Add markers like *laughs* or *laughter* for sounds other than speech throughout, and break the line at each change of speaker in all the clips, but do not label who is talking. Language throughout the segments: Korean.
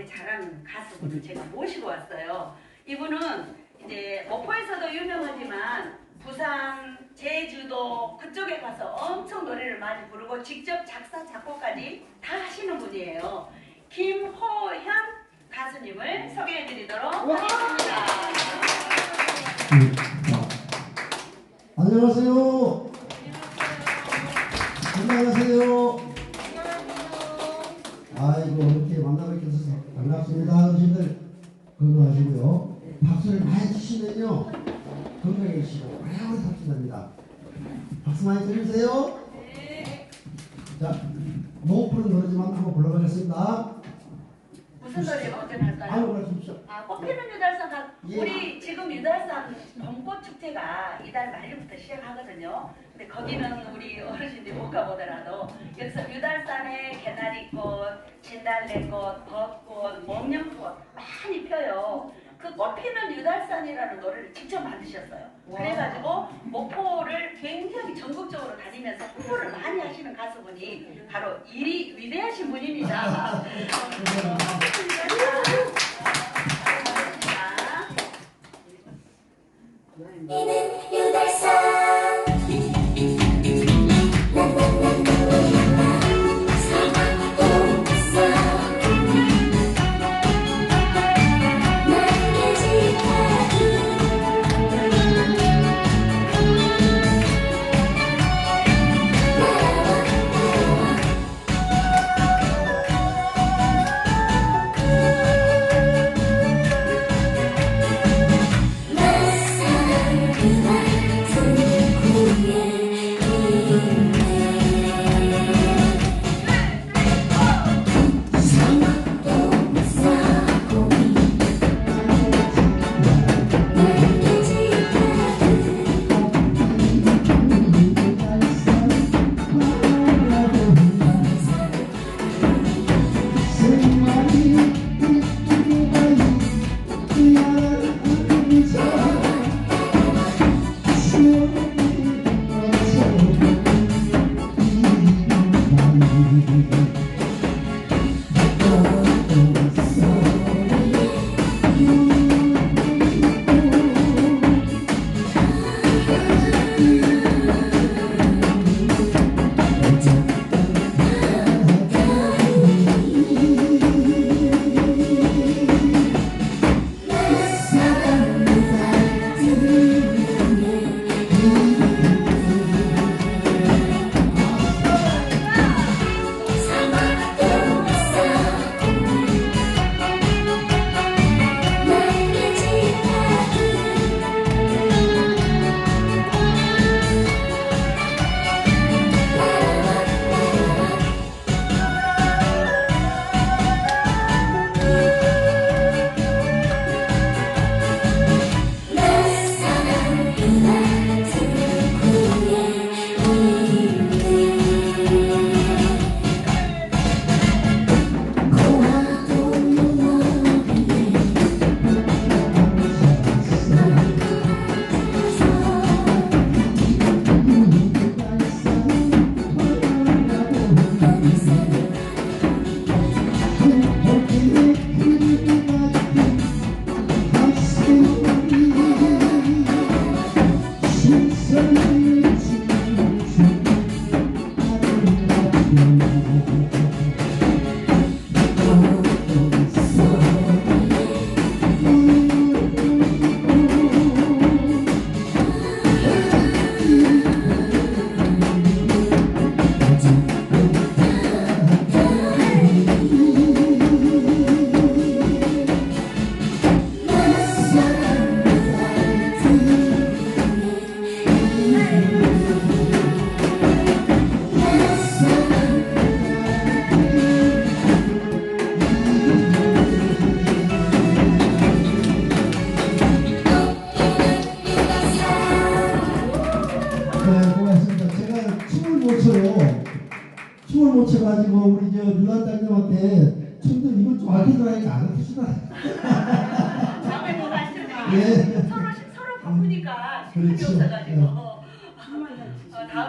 노래 잘하는 가수분을 제가 모시고 왔어요. 이분은 이제 목포에서도 유명하지만 부산, 제주도 그쪽에 가서 엄청 노래를 많이 부르고 직접 작사, 작곡까지 다 하시는 분이에요. 김호현 가수님을 소개해 드리도록 하겠습니다.
안녕하세요. 안녕하세요. 아이고 이렇게 만나뵙게 해서 반갑습니다. 어르신들 건강하시고요. 박수를 많이 치시면요 건강해지시고 오래오래 삽시다니다 박수 많이 쳐주세요. 자, 못 부른 노래지만 한번 불러보겠습니다.
무슨 노래 먼저 할까요?
아무거나 주십시오.
아, 꽃피는 유달산 가
예.
우리 지금 유달산 봄꽃 축제가 이달 말부터 시작하거든요. 근데 거기는 우리 어르신들이 못 가보더라도 여기서 유달산에 개나리꽃, 진달래꽃, 벚꽃, 목련꽃 많이 펴요. 그 꽃피는 유달산이라는 노래를 직접 만드셨어요. 그래가지고 목포를 굉장히 전국적으로 다니면서 홍보를 많이 하시는 가수분이 바로 이 위대하신 분입니다. *laughs*
이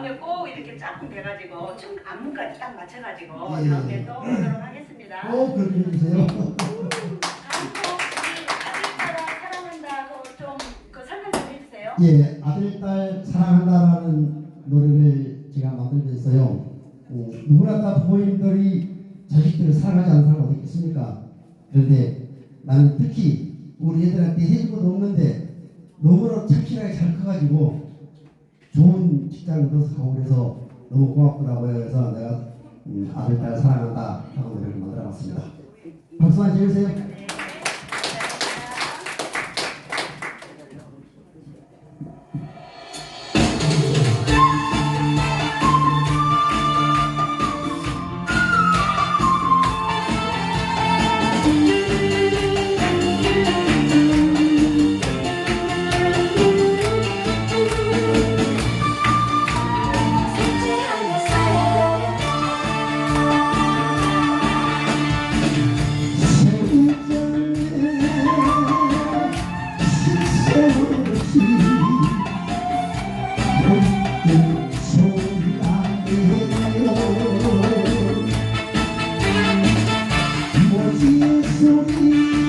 다음에 꼭 이렇게 짝꿍 돼가지고 춤 안무까지 딱 맞춰가지고
예.
다음에 또 오도록 하겠습니다.
꼭 그렇게 해주세요.
음, 그 예, 아들, 딸 사랑한다라는 노래를 제가 만들고 있어요. 어, 누구나 다 부모님들이 자식들을 사랑하지 않는 사람 어디 있겠습니까? 그런데 나는 특히 우리 애들한테 해준 것도 없는데 너무나 착실하게 잘 커가지고 좋은 가고 그래서 너무 고맙더라고요. 그래서 내가 음, 아들, 딸 사랑한다 하고 노래를 만들어봤습니다. 박수 한번 쳐주세요.
so deep.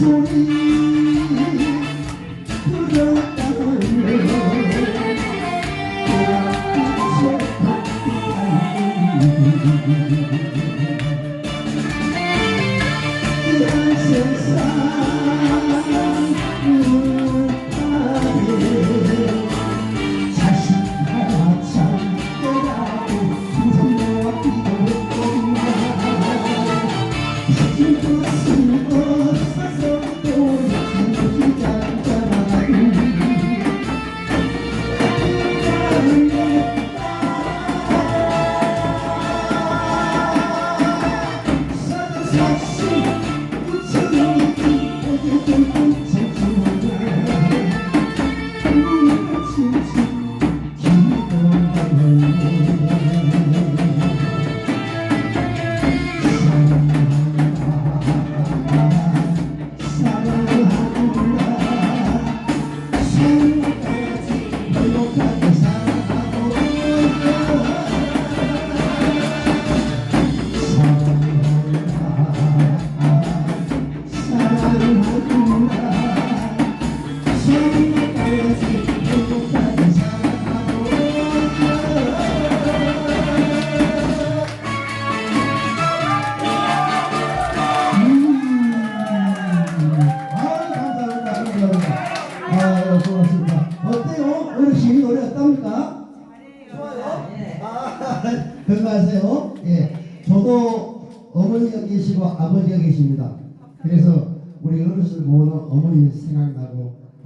자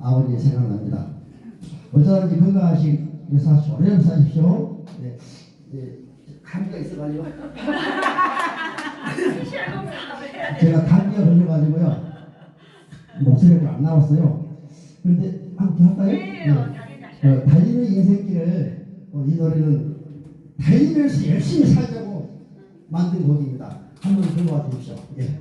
아버지 생각납니다. 어쩌든지 건강하시면서 오래 사십시오. 네. 네. 감기가 있어가지고. *laughs* 제가 감기가 걸려가지고요 목소리가 안 나왔어요. 그런데 함께 할까요?
네, 어, 당연히
어,
하셔야죠.
달리는 인생길을 어, 이 노래는 달리면서 열심히 살자고 만든 곡입니다. 한번 들어봐 주십시오. 예.